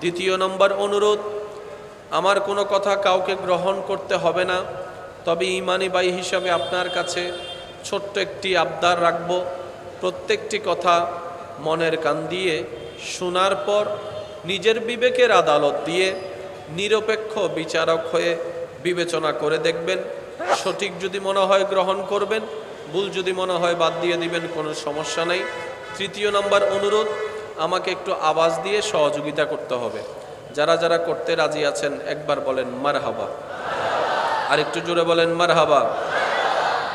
দ্বিতীয় নম্বর অনুরোধ, আমার কোনো কথা কাউকে গ্রহণ করতে হবে না, তবে ইমানি বাই হিসাবে আপনার কাছে ছোট্ট একটি আবদার রাখব। প্রত্যেকটি কথা মনের কান দিয়ে শোনার পর নিজের বিবেকের আদালত দিয়ে নিরপেক্ষ বিচারক হয়ে বিবেচনা করে দেখবেন। সঠিক যদি মনে হয় গ্রহণ করবেন, ভুল যদি মনে হয় বাদ দিয়ে দিবেন, কোনো সমস্যা নেই। তৃতীয় নম্বর অনুরোধ আমাকে একটু আওয়াজ দিয়ে সহযোগিতা করতে হবে। যারা যারা করতে রাজি আছেন, একবার বলেন মার হাবা আর একটু জোরে বলেন মার হাবা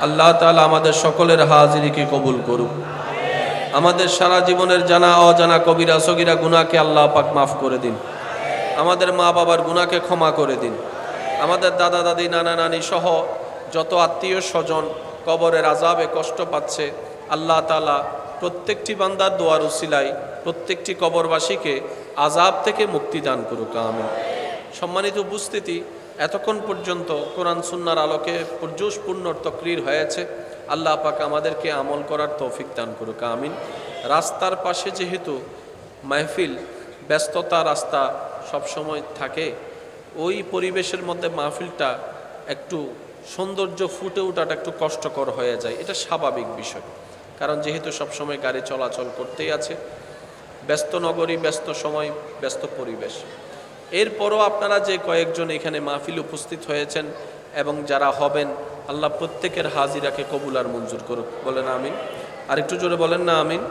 আল্লাহ তাআলা আমাদের সকলের হাজিরিকে কবুল করুক। আমাদের সারা জীবনের জানা, অজানা কবিরা, সগিরা গুনাকে আল্লাহ পাক মাফ করে দিন। আমাদের মা বাবার গুনাকে ক্ষমা করে দিন। আমাদের দাদা, দাদি, নানা, নানি সহ যত আত্মীয় স্বজন কবরের আজাবে কষ্ট পাচ্ছে, আল্লাহ তালা প্রত্যেকটি বান্দার দোয়ার উসিলাই প্রত্যেকটি কবরবাসীকে আজাব থেকে মুক্তি দান করুক আমি সম্মানিত উপস্থিতি, এতক্ষণ পর্যন্ত কোরআন সুন্নার আলোকে পর্যুষপূর্ণ তকরির হয়েছে। আল্লাহ পাক আমাদেরকে আমল করার তৌফিক দান করুক, আমিন। রাস্তার পাশে যেহেতু মাহফিল, ব্যস্ততা রাস্তা সবসময় থাকে, ওই পরিবেশের মধ্যে মাহফিলটা একটু সৌন্দর্য ফুটে ওঠাটা একটু কষ্টকর হয়ে যায়। এটা স্বাভাবিক বিষয়। কারণ যেহেতু সবসময় গাড়ি চলাচল করতেই আছে, ব্যস্ত নগরী, ব্যস্ত সময়, ব্যস্ত পরিবেশ। এরপরও আপনারা যে কয়েকজন এখানে মাহফিল উপস্থিত হয়েছেন এবং যারা হবেন, আল্লাহ প্রত্যেকের হাজিরাকে কবুল আর মঞ্জুর করুক। বলেন আমিন। আর একটু জোরে বলেন না, আমিন।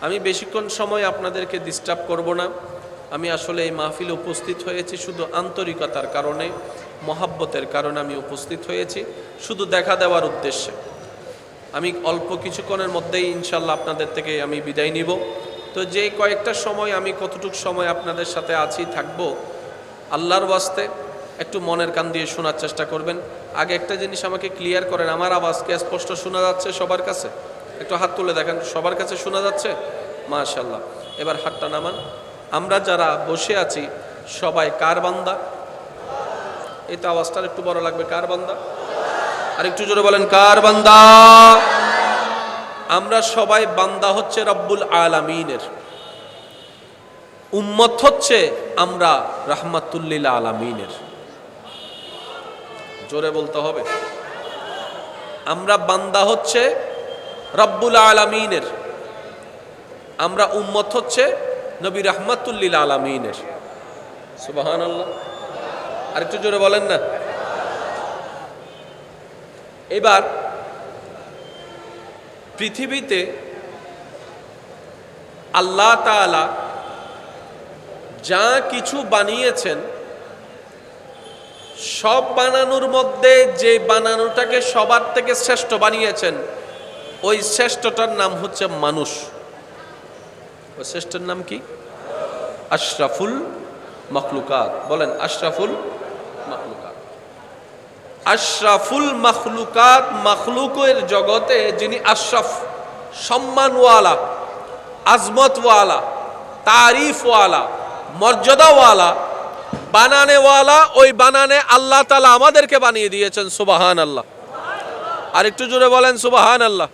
আমি বেশিক্ষণ সময় আপনাদেরকে ডিস্টার্ব করব না। আমি আসলে এই মাহফিলে উপস্থিত হয়েছি শুধু আন্তরিকতার কারণে, মহাব্বতের কারণে আমি উপস্থিত হয়েছি, শুধু দেখা দেওয়ার উদ্দেশ্যে। আমি অল্প কিছুক্ষণের মধ্যেই ইনশাল্লাহ আপনাদের থেকে আমি বিদায় নিব। তো যে কয়েকটা সময় আমি কতটুক সময় আপনাদের সাথে আছি, থাকব, আল্লাহর ওয়াস্তে একটু মনের কান দিয়ে শোনার চেষ্টা করবেন। আগে একটা জিনিস আমাকে ক্লিয়ার করেন, আমার আওয়াজকে স্পষ্ট শোনা যাচ্ছে সবার কাছে? একটু হাত তুলে দেখেন, সবার কাছে শোনা যাচ্ছে? মাশাল্লাহ এবার হাতটা নামান। আমরা যারা বসে আছি, সবাই কার বান্দা? এই তো আওয়াজটার একটু বড় লাগবে, কার বান্দা? আর একটু জোরে বলেন, কার বান্দা? আমরা সবাই বান্দা হচ্ছে রব্বুল আলামিনের। উম্মত হচ্ছে আমরা রাহমাতুল্লিল আলামিনের। জোরে বলতে হবে। আমরা বান্দা হচ্ছে রব্বুল আলামিনের। আমরা উম্মত হচ্ছে নবী রাহমাতুল্লিল আলামিনের। সুবাহান আল্লাহ আর একটু জোরে বলেন না। এবার পৃথিবীতে আল্লাহ তাআলা যা কিছু বানিয়েছেন, সব বানানোর মধ্যে যে বানানোটাকে সবার থেকে শ্রেষ্ঠ বানিয়েছেন, ওই শ্রেষ্ঠটার নাম হচ্ছে মানুষ। ওই শ্রেষ্ঠের নাম কি? আশরাফুল মখলুকাত। বলেন, আশরাফুল আশরাফুল মখলুকাত মখলুকের জগতে যিনি আশরাফ সম্মানওয়ালা, আজমতওয়ালা, তারিফওয়ালা, মর্যাদাওয়ালা, বানানেওয়ালা, ওই বানানে আল্লাহ তালা আমাদেরকে বানিয়ে দিয়েছেন সুবাহান আল্লাহ আর একটু জোরে বলেন সুবাহান আল্লাহ